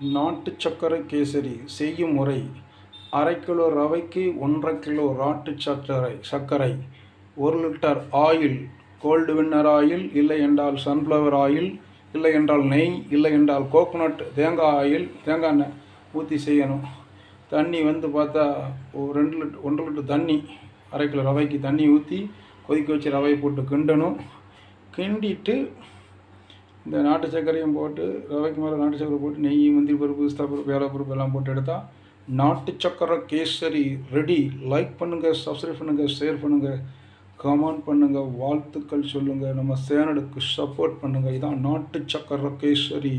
நாட்டு சர்க்கரை கேசரி செய்யும் முறை அரை கிலோ ரவைக்கு ஒன்றரை கிலோ நாட்டு சர்க்கரை சர்க்கரை ஒரு litre oil gold winner oil இல்லை என்றால் சன்ஃப்ளவர் ஆயில் இல்லை என்றால் நெய் இல்லை என்றால் கோகோனட் தேங்காய் ஆயில் தேங்காய் எண்ணெய் ஊற்றி செய்யணும். தண்ணி வந்து பார்த்தா ஒரு ரெண்டு லிட்டர் ஒன்றரை லிட்டர் தண்ணி அரை கிலோ ரவைக்கு தண்ணி ஊற்றி கொதிக்க வச்சு ரவையை போட்டு கிண்டணும். கிண்டிட்டு இந்த நாட்டு சர்க்கரையும் போட்டு ரவைக்கு மேலே நாட்டு சர்க்கரை போட்டு நெய் முந்திரி பருப்பு பிஸ்தா பருப்பு வேலை பருப்பு எல்லாம் போட்டு எடுத்தால் நாட்டு சக்கரை கேசரி ரெடி லைக் பண்ணுங்கள் சப்ஸ்கிரைப் பண்ணுங்கள் ஷேர் பண்ணுங்கள் கமெண்ட் பண்ணுங்கள் வாழ்த்துக்கள் சொல்லுங்கள் நம்ம சேனலுக்கு சப்போர்ட் பண்ணுங்கள் இதான் நாட்டு சக்கரை கேசரி.